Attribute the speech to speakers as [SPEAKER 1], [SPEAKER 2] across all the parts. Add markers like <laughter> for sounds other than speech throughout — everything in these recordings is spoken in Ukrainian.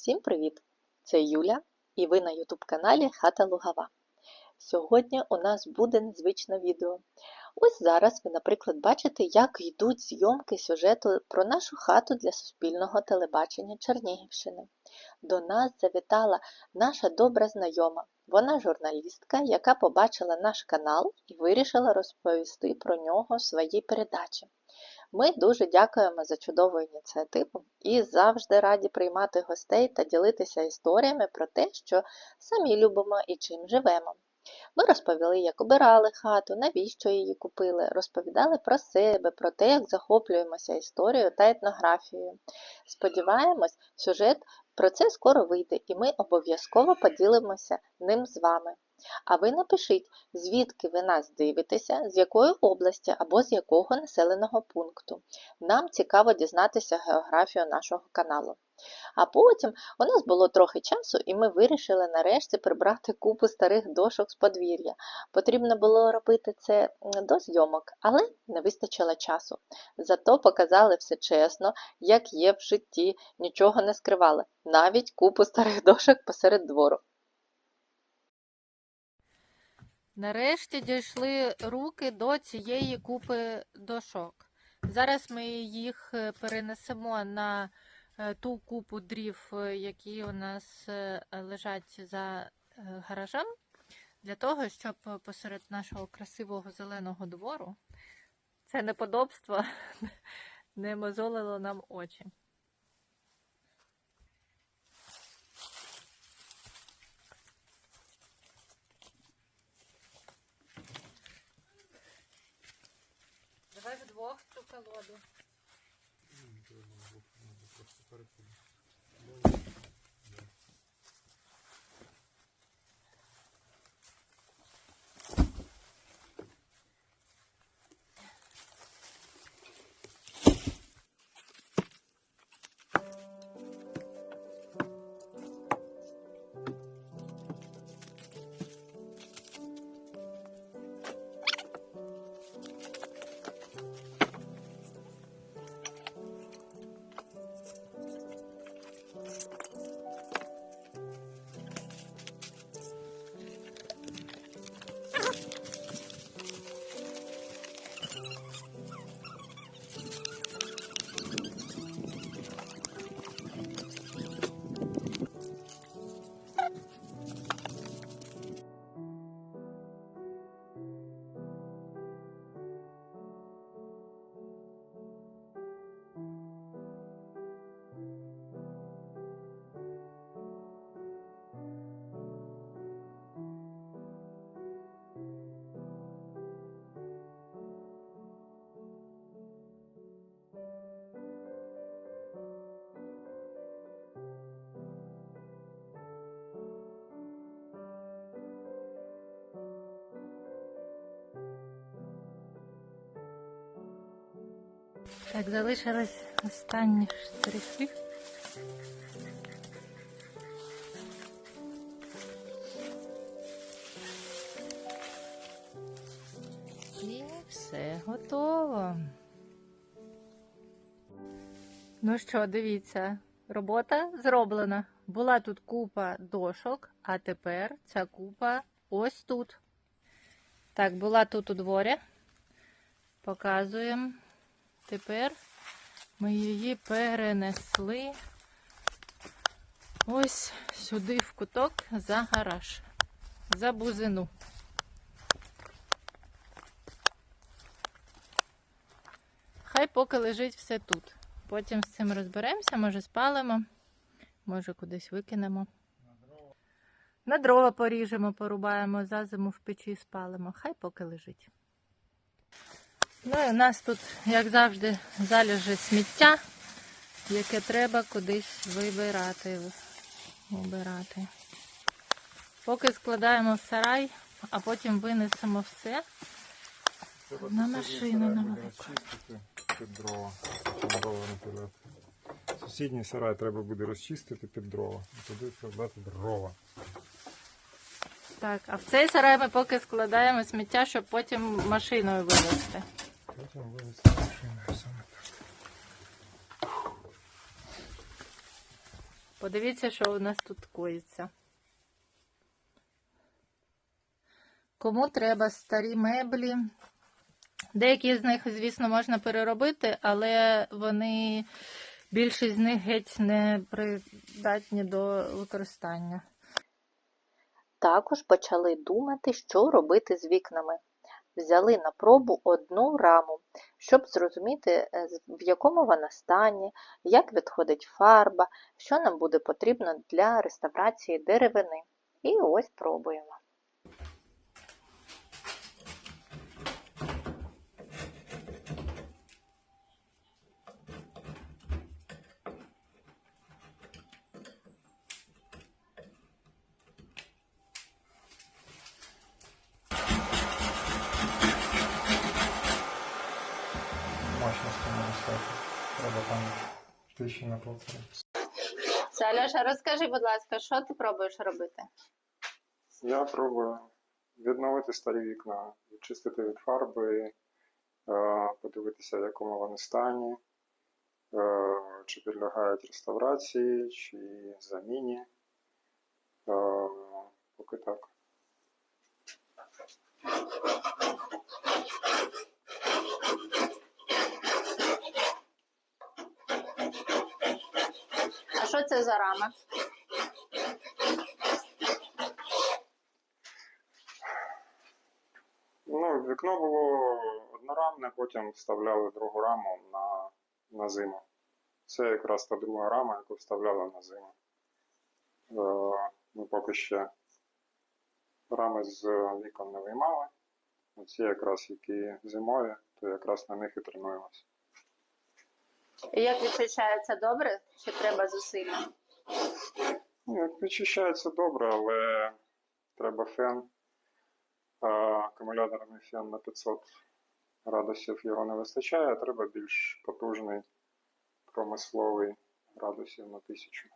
[SPEAKER 1] Всім привіт! Це Юля і ви на YouTube каналі Хата Лугава. Сьогодні у нас буде незвичне відео. Ось зараз ви, наприклад, бачите, як йдуть зйомки сюжету про нашу хату для суспільного телебачення Чернігівщини. До нас завітала наша добра знайома. Вона журналістка, яка побачила наш канал і вирішила розповісти про нього в своїй передачі. Ми дуже дякуємо за чудову ініціативу і завжди раді приймати гостей та ділитися історіями про те, що самі любимо і чим живемо. Ми розповіли, як обирали хату, навіщо її купили, розповідали про себе, про те, як захоплюємося історією та етнографією. Сподіваємось, сюжет про це скоро вийде, і ми обов'язково поділимося ним з вами. А ви напишіть, звідки ви нас дивитеся, з якої області або з якого населеного пункту. Нам цікаво дізнатися географію нашого каналу. А потім у нас було трохи часу, і ми вирішили нарешті прибрати купу старих дошок з подвір'я. Потрібно було робити це до зйомок, але не вистачило часу. Зато показали все чесно, як є в житті, нічого не скривали, навіть купу старих дошок посеред двору.
[SPEAKER 2] Нарешті дійшли руки до цієї купи дошок. Зараз ми їх е, перенесемо на е, ту купу дрів, е, які у нас лежать за гаражем, для того, щоб посеред нашого красивого зеленого двору це неподобство <laughs> не мозолило нам очі. Цю колоду. Так, залишилось останні штрихи. І все готово. Ну що, дивіться, робота зроблена. Була тут купа дошок, а тепер ця купа ось тут. Так, була тут у дворі. Показуємо. Тепер ми її перенесли ось сюди в куток за гараж, за бузину. Хай поки лежить все тут. Потім з цим розберемося, може спалимо, може кудись викинемо. На дрова поріжемо, порубаємо, за зиму в печі спалимо. Хай поки лежить. Ну і у нас тут, як завжди, залежи сміття, яке треба кудись вибирати. Обирати. Поки складаємо в сарай, а потім винесемо все на машину на велику.
[SPEAKER 3] Під дрова. Сусідній сарай треба буде розчистити під дрова. І туди складати дрова.
[SPEAKER 2] Так, а в цей сарай ми поки складаємо сміття, щоб потім машиною вивезти.
[SPEAKER 3] Потім вивезти машиною саме так.
[SPEAKER 2] Подивіться, що у нас тут коїться. Кому треба старі меблі? Деякі з них, звісно, можна переробити, але вони більшість з них геть не придатні до використання.
[SPEAKER 1] Також почали думати, що робити з вікнами. Взяли на пробу одну раму, щоб зрозуміти, е, в якому вона стані, як відходить фарба, що нам буде потрібно для реставрації деревини. І ось пробуємо.
[SPEAKER 3] Мощності недостатньо. Треба там тисячі на полтора.
[SPEAKER 2] Розкажи, будь ласка, що ти пробуєш робити?
[SPEAKER 3] Я пробую відновити старі вікна, відчистити від фарби, е, подивитися, в якому вони стані, е, чи підлягають реставрації, чи заміні. Е, Поки так.
[SPEAKER 2] Що це за рама?
[SPEAKER 3] Ну, вікно було однорамне, потім вставляли другу раму на, на зиму. Це якраз та друга рама, яку вставляли на зиму. Е, Ми поки ще рами з вікон не виймали. Оці якраз які зимові, то якраз на них і тренуємося.
[SPEAKER 2] І як відчувається добре, чи треба зусилля?
[SPEAKER 3] Ну, Відчищається добре, але треба фен. Акумуляторний фен на 500 градусів його не вистачає, треба більш потужний промисловий градусів на 1000.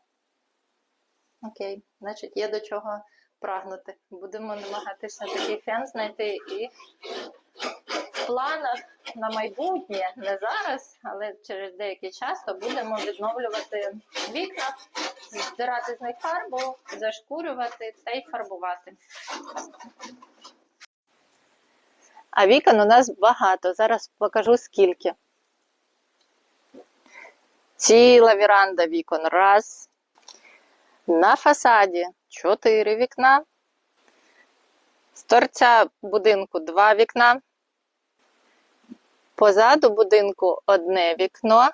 [SPEAKER 2] Окей, значить є до чого прагнути. Будемо намагатися такий фен знайти і в планах на майбутнє, не зараз, але через деякий час то будемо відновлювати вікна, здирати з них фарбу, зашкурювати та й фарбувати.
[SPEAKER 1] А вікон у нас багато. Зараз покажу скільки. Ціла віранда вікон. Раз. На фасаді чотири вікна. З торця будинку два вікна. Позаду будинку одне вікно.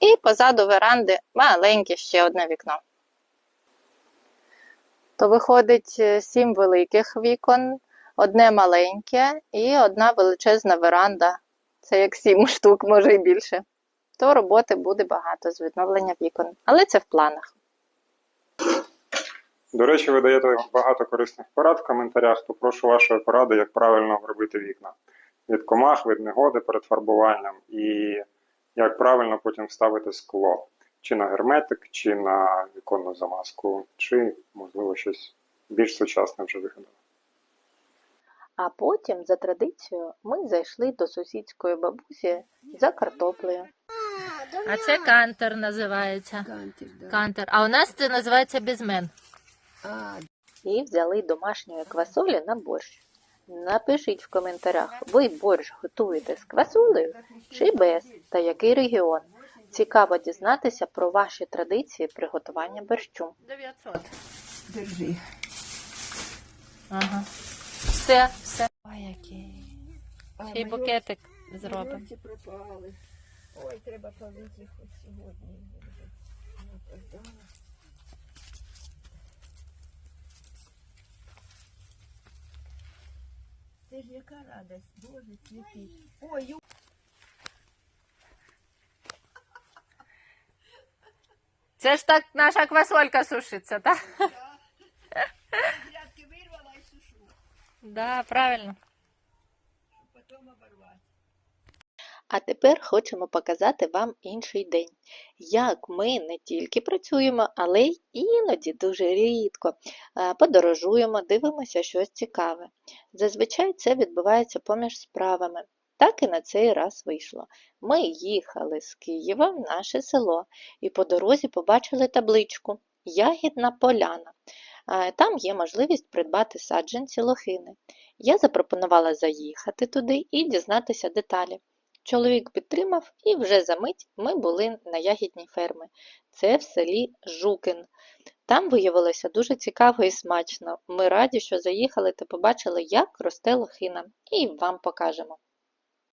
[SPEAKER 1] І позаду веранди маленьке ще одне вікно. То виходить е, сім великих вікон, одне маленьке і одна величезна веранда. Це як сім штук, може і більше. То роботи буде багато з відновлення вікон. Але це в планах.
[SPEAKER 3] До речі, ви даєте багато корисних порад в коментарях, то прошу вашої поради, як правильно обробити вікна. Від комах, від негоди перед фарбуванням і як правильно потім вставити скло. Чи на герметик, чи на віконну замазку, чи, можливо, щось більш сучасне вже вигадати.
[SPEAKER 1] А потім, за традицією, ми зайшли до сусідської бабусі за картоплею.
[SPEAKER 2] А це кантер називається.
[SPEAKER 4] Кантер, да.
[SPEAKER 2] Кантер. А у нас це називається безмен.
[SPEAKER 4] А,
[SPEAKER 1] і взяли домашньої квасолі на борщ. Напишіть в коментарях, ви борщ готуєте з квасолею чи без, та який регіон. Цікаво дізнатися про ваші традиції приготування борщу.
[SPEAKER 2] 900.
[SPEAKER 4] держи.
[SPEAKER 2] Ага. Все, все. Ой, який. Ще й букетик зробимо.
[SPEAKER 4] Ой, треба полити хоч сьогодні. Це ж яка радость, Боже, цвіти. Ой, Ю-
[SPEAKER 2] Це ж так наша квасолька сушиться, так?
[SPEAKER 4] грядки вирвала і сушу,
[SPEAKER 2] Да, правильно.
[SPEAKER 4] щоб потім оборвати.
[SPEAKER 1] А тепер хочемо показати вам інший день. Як ми не тільки працюємо, але й іноді дуже рідко е, подорожуємо, дивимося щось цікаве. Зазвичай це відбувається поміж справами. Так і на цей раз вийшло. Ми їхали з Києва в наше село і по дорозі побачили табличку Ягідна поляна. Е, Там є можливість придбати саджанці лохини. Я запропонувала заїхати туди і дізнатися деталі. Чоловік підтримав, і вже за мить ми були на ягідній фермі. Це в селі Жукин. Там виявилося дуже цікаво і смачно. Ми раді, що заїхали та побачили, як росте лохина, і вам покажемо.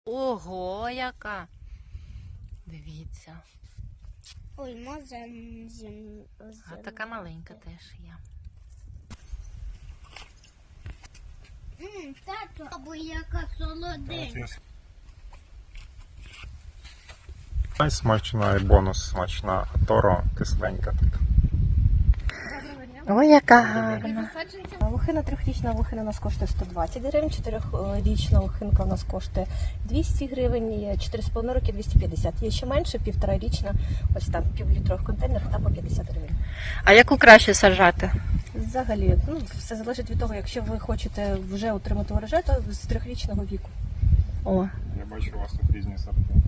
[SPEAKER 2] Ого, яка! Дивіться.
[SPEAKER 4] Ой, може.
[SPEAKER 2] А така маленька теж є.
[SPEAKER 4] М, Тато, або яка солоденька.
[SPEAKER 3] Смачна і бонус смачна. Торо кисленька тут.
[SPEAKER 2] Ой, яка гарна.
[SPEAKER 5] Лохина трьохрічна лохина у нас коштує 120 гривень, чотирьохрічна лохинка у нас коштує 200 гривень, 4,5 роки 250. Є ще менше, півторарічна, ось там півлітрових контейнерах та по 50 гривень.
[SPEAKER 2] А яку краще саджати?
[SPEAKER 5] Взагалі, ну все залежить від того, якщо ви хочете вже отримати урожай, то з трьохрічного віку.
[SPEAKER 2] О,
[SPEAKER 3] Я бачу, у вас тут різні сорти.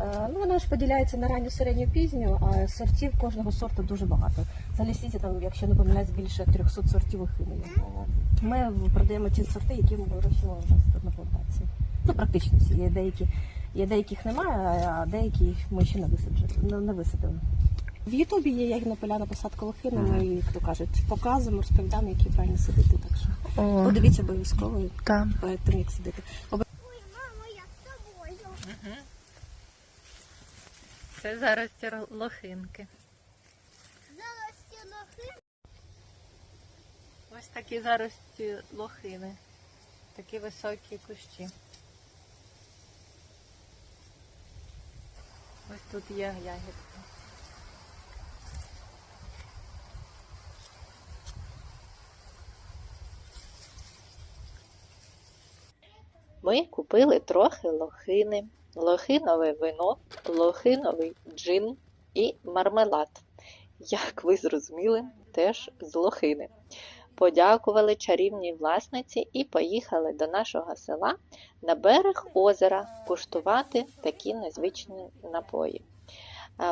[SPEAKER 5] Е, Ну, вона ж поділяється на ранню, середню, пізню, а сортів кожного сорту дуже багато. За лісіті, там, якщо не помиляюсь, більше 300 сортів лохини. Ми продаємо ті сорти, які ми вирощуємо у нас тут на плантації. Ну, практично всі. Є деякі, є деяких немає, а деякі ми ще не висаджили, не, висадили. В Ютубі є ягідна поляна посадка лохини, ми, як то кажуть, показуємо, розповідаємо, які правильно садити. Так що подивіться обов'язково
[SPEAKER 2] там.
[SPEAKER 5] перед тим, як садити.
[SPEAKER 4] Ой, мамо, я з тобою.
[SPEAKER 2] Це зарості лохинки.
[SPEAKER 4] Зараз ці лохи.
[SPEAKER 2] Ось такі зарості лохини. Такі високі кущі. Ось тут є ягідка.
[SPEAKER 1] Ми купили трохи лохини, лохинове вино, лохиновий джин і мармелад. Як ви зрозуміли, теж з лохини. Подякували чарівній власниці і поїхали до нашого села на берег озера куштувати такі незвичні напої.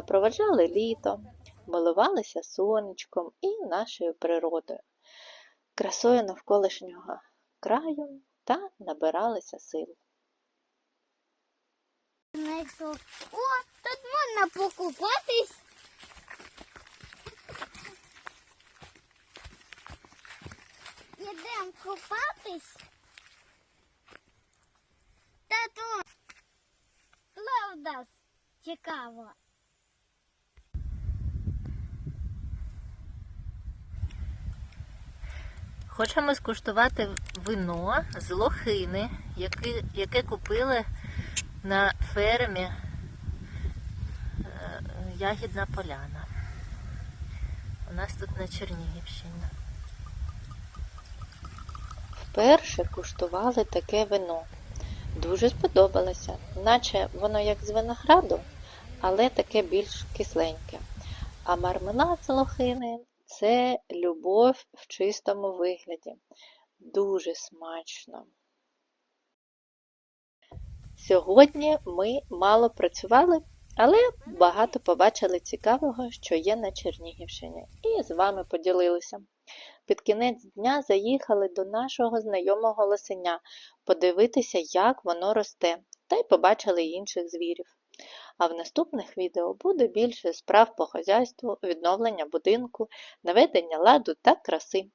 [SPEAKER 1] Проведжали літо, милувалися сонечком і нашою природою, красою навколишнього краю та набиралися сил.
[SPEAKER 4] Знайшов. О, тут можна покупатись. Ідемо купатись. Тату. Правда цікаво.
[SPEAKER 2] Хочемо скуштувати вино з лохини, яке, яке купили на фермі е, Ягідна Поляна. У нас тут на Чернігівщині.
[SPEAKER 1] Вперше куштували таке вино. Дуже сподобалося, наче воно як з винограду, але таке більш кисленьке. А мармелад з лохини це любов в чистому вигляді. Дуже смачно. Сьогодні ми мало працювали, але багато побачили цікавого, що є на Чернігівщині, і з вами поділилися. Під кінець дня заїхали до нашого знайомого лосеня подивитися, як воно росте, та й побачили інших звірів. А в наступних відео буде більше справ по хазяйству, відновлення будинку, наведення ладу та краси.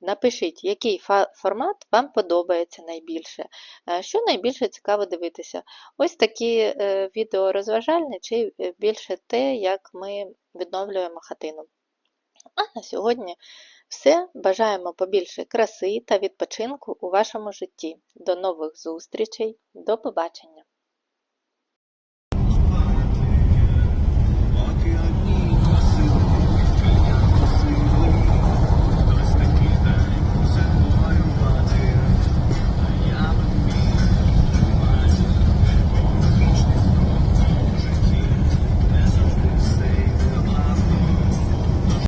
[SPEAKER 1] Напишіть, який формат вам подобається найбільше, е, що найбільше цікаво дивитися. Ось такі е, відео розважальні, чи е, більше те, як ми відновлюємо хатину. А на сьогодні все. Бажаємо побільше краси та відпочинку у вашому житті. До нових зустрічей, до побачення!